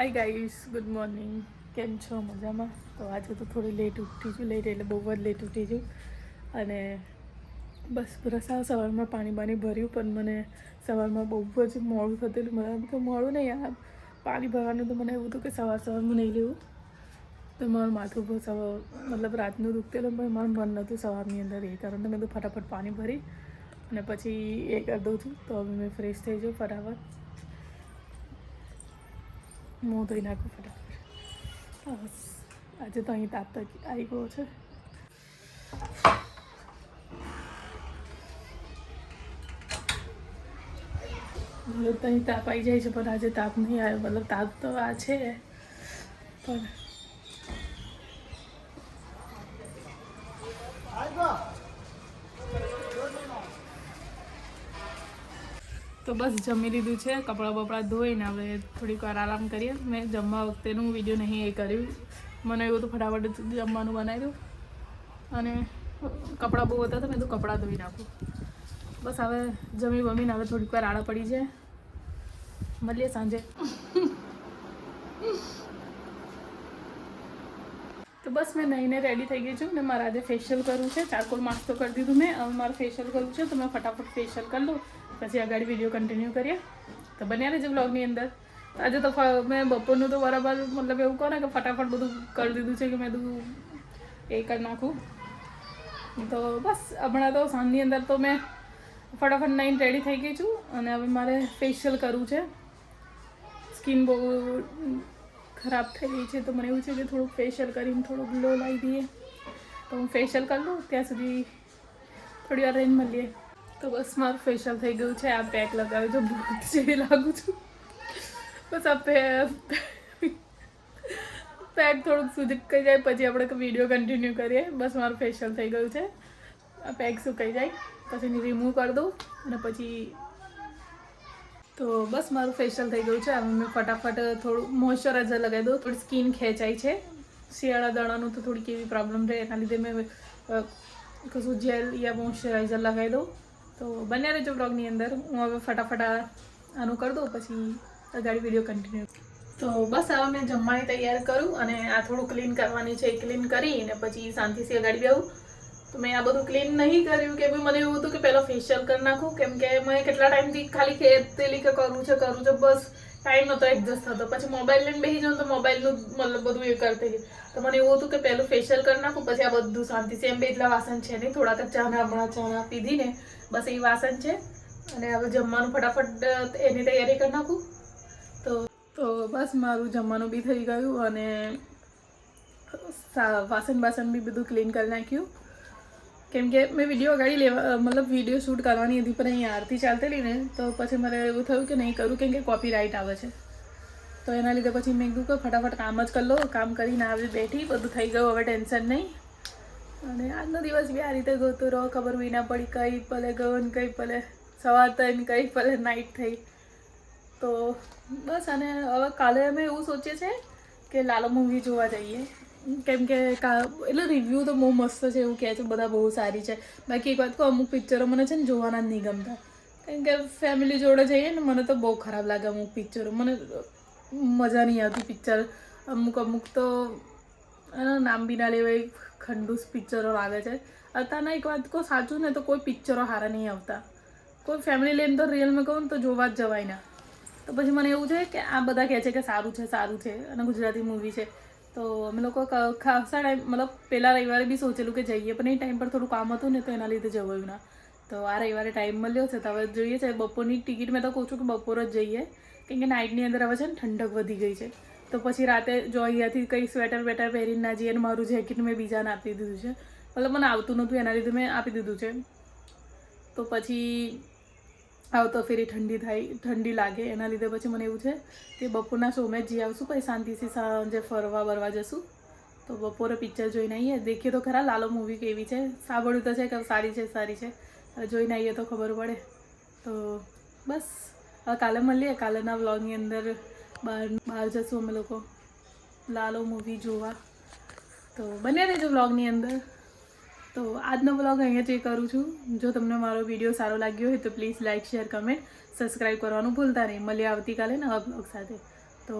Hi guys good morning કેમ છો? મજામાં? તો આજે તો થોડી લેટ ઉઠી છું લેટ એટલે બહુ જ લેટ ઉઠી છું. અને બસ પૂરા સાવ સવારમાં પાણી બાણી ભર્યું, પણ મને સવારમાં બહુ જ મોડું થતું મને તો મોડું નહીં આ પાણી ભરવાનું તો મને એવું હતું કે સવાર સવારમાં નહીં લેવું. તો મારું માથું બહુ સવાર મતલબ રાતનું દુખતેલું પણ મારું મન નહોતું સવારની અંદર એ કારણ તો મેં તો ફટાફટ પાણી ભરી અને પછી એ કરી દઉં છું. તો હવે મેં ફ્રેશ થઈ જાઉં ફટાફટ. મોં ધોઈ નાખું ફટાફટ. બસ. આજે તો અહીં તાપ તો આવી ગયો છે. હવે તો અહીં તાપ આવી જાય છે, પણ આજે તાપ નહીં આવ્યો. મતલબ તાપ તો આ છે, પણ તો બસ જમી લીધું છે, કપડાં બપડા ધોઈને હવે થોડીક વાર આરામ કરીએ. મેં જમવા વખતેનું વીડિયો નહીં એ કર્યું. મને એવું તો ફટાફટ જમવાનું બનાવી દઉં અને કપડાં બહુ હતા તો મેં તો કપડાં ધોઈ નાખું. બસ હવે જમી બમીને હવે થોડીક વાર આડા પડી છે મળીએ સાંજે. તો બસ મેં નહીને રેડી થઈ ગઈ છું ને મારે આજે ફેશિયલ કરવું છે. ચારકોલ માસ્ક તો કરી દીધું મેં. હવે મારે ફેશિયલ કરવું છે તો મેં ફટાફટ ફેશિયલ કરી લઉં. પછી આગળ વીડિયો કન્ટિન્યુ કરીએ. તો બન્યા રહેજો બ્લોગની અંદર. આજે તો મેં બપોરનું તો બરાબર મતલબ એવું કહો ને કે ફટાફટ બધું કરી દીધું છે કે મેં બધું એ કરી નાખું. તો બસ, હમણાં તો સાંજની અંદર તો મેં ફટાફટ નાઈને રેડી થઈ ગઈ છું અને હવે મારે ફેશિયલ કરવું છે. સ્કિન બહુ ખરાબ થઈ ગઈ છે તો મને એવું છે કે થોડુંક ફેશિયલ કરીને થોડુંક ગ્લો લાવી દઈએ. તો હું ફેશિયલ કરી લઉં, ત્યાં સુધી થોડી વાર રહીને મળીએ. તો બસ મારું ફેશિયલ થઈ ગયું છે, આ પેક લગાવ્યું છે ભૂત જેવી લાગુ છું. બસ આ પેક થોડુંક સુકાઈ જાય, પછી આપણે વીડિયો કન્ટિન્યુ કરીએ. બસ મારું ફેશિયલ થઈ ગયું છે. આ પેક સુકાઈ જાય. પછી રિમૂવ કરી દઉં અને પછી તો બસ મારું ફેશિયલ થઈ ગયું છે. હવે મેં ફટાફટ થોડું મોઇશ્ચરાઇઝર લગાવી દઉં. થોડી સ્કિન ખેંચાય છે. શિયાળા દાણાનું તો થોડીક એવી પ્રોબ્લેમ રહે. એના લીધે મેં કશું જેલ યા મોઇશ્ચરાઇઝર લગાવી દઉં. તો બને રહેજો બ્લોગની અંદર. હું હવે ફટાફટ આનું કરી દઉં, પછી અગાડી વીડિયો કન્ટિન્યુ તો બસ હવે મેં જમવાની તૈયાર કરું અને આ થોડું ક્લીન કરવાની છે. ક્લીન કરીને પછી શાંતિથી અગાડી બેવું તો મેં આ બધું ક્લીન નહીં કર્યું કે ભાઈ મને એવું હતું કે પહેલાં ફેશિયલ કરી નાખું, કેમ કે મેં કેટલા ટાઈમથી ખાલી ખેતેલી કે કરું છે કરું છે, બસ. ટાઈમ નહોતો એડજસ્ટ થતો. પછી મોબાઈલ લઈને બેસી જાઉં તો મોબાઈલનું મતલબ બધું એ કરતી હતી. તો મને એવું હતું કે પહેલું ફેશિયલ કરી નાખું, પછી આ બધું શાંતિથી એમ બે એટલા વાસણ છે નહીં. થોડાક ચાના હમણાં ચાના પીધી ને. બસ એ વાસણ છે. અને હવે જમવાનું ફટાફટ એની તૈયારી કરી નાખું. તો તો બસ મારું જમવાનું બી થઈ ગયું અને વાસણ બાસણ બી બધું ક્લીન કરી નાખ્યું. કેમ કે મેં વીડિયો અગાડી લેવા મતલબ વીડિયો શૂટ કરવાની હતી, પણ અહીં આરતી ચાલતેલી ને, તો પછી મને એવું થયું કે નહીં કરું, કેમ કે કોપી રાઇટ આવે છે. તો એના લીધે પછી મેં કીધું કે ફટાફટ કામ જ કરી લો કામ કરીને આવી બેઠી, બધું થઈ ગયું, હવે ટેન્શન નહીં. અને આજનો દિવસ બી આ રીતે ગોતો રહો ખબર બી ના પડી, કઈ પલે ગયો ને કઈ પલે સવાર થઈને કઈ પલે નાઇટ થઈ. તો બસ, અને હવે કાલે અમે એવું સોચીએ છીએ કે લાલો મૂવી જોવા જઈએ. કેમ કે એટલે રિવ્યૂ તો બહુ મસ્ત છે એવું કહે છે, બધા બહુ સારી છે. બાકી એક વાત કહું, અમુક પિક્ચરો મને છે ને જોવાના જ નહીં ગમતા. કેમ કે ફેમિલી જોડે જઈએ ને, મને તો બહુ ખરાબ લાગે અમુક પિક્ચરો મને મજા નહીં આવતી પિક્ચર અમુક અમુક તો નામ બી ના લેવાય ખંડુસ પિક્ચરો લાગે છે. અત્યારના એક વાત કહું, સાચું ને તો કોઈ પિક્ચરો સારા નહીં આવતા. કોઈ ફેમિલી લઈને તો રિયલમાં કહું ને તો જોવા જ જવાય ના. તો પછી મને એવું છે કે આ બધા કહે છે કે સારું છે સારું છે. અને ગુજરાતી મૂવી છે. તો અમે લોકો ખાસા ટાઈમ, મતલબ પહેલાં રવિવારે બી સોચેલું કે જઈએ, પણ એ ટાઈમ પર થોડું કામ હતું ને, તો એના લીધે જવાયું ના તો આ રવિવારે ટાઈમ મળ્યો છે, તો હવે જોઈએ છે, બપોરની ટિકિટ મેં તો કહું છું કે બપોર જ જઈએ. કેમ કે નાઇટની અંદર હવે છે ને ઠંડક વધી ગઈ છે. તો પછી રાતે જો અહીંયાથી કંઈ સ્વેટર વેટર પહેરીને ના જઈએ અને મારું જેકેટ મેં બીજાને આપી દીધું છે. મતલબ મને આવતું નહોતું, એના લીધે મેં આપી દીધું છે. તો પછી આવતો ફેરી ઠંડી થાય, ઠંડી લાગે, એના લીધે પછી મને એવું છે કે બપોરના શોમાં જ જઈ આવશું પછી શાંતિથી સાંજે ફરવા બરવા જશું. તો બપોરે પિક્ચર જોઈને આવીએ. દેખીએ તો ખરા લાલો મૂવી કેવી છે. સાંભળ્યું તો છે કે સારી છે સારી છે. જોઈને આવીએ તો ખબર પડે. તો બસ. હવે કાલે મળીએ. કાલેના વ્લોગની અંદર બહાર બહાર જશું અમે લોકો. લાલો મૂવી જોવા. તો બને રહેજો વ્લોગની અંદર. તો આજનો બ્લોગ અહીંયા જ કરું છું. જો તમને મારો વીડિયો સારો લાગ્યો હોય તો please like share comment subscribe કરવાનું ભૂલતા નહીં. મળીએ આવતીકાલે નવા બ્લોગ સાથે. તો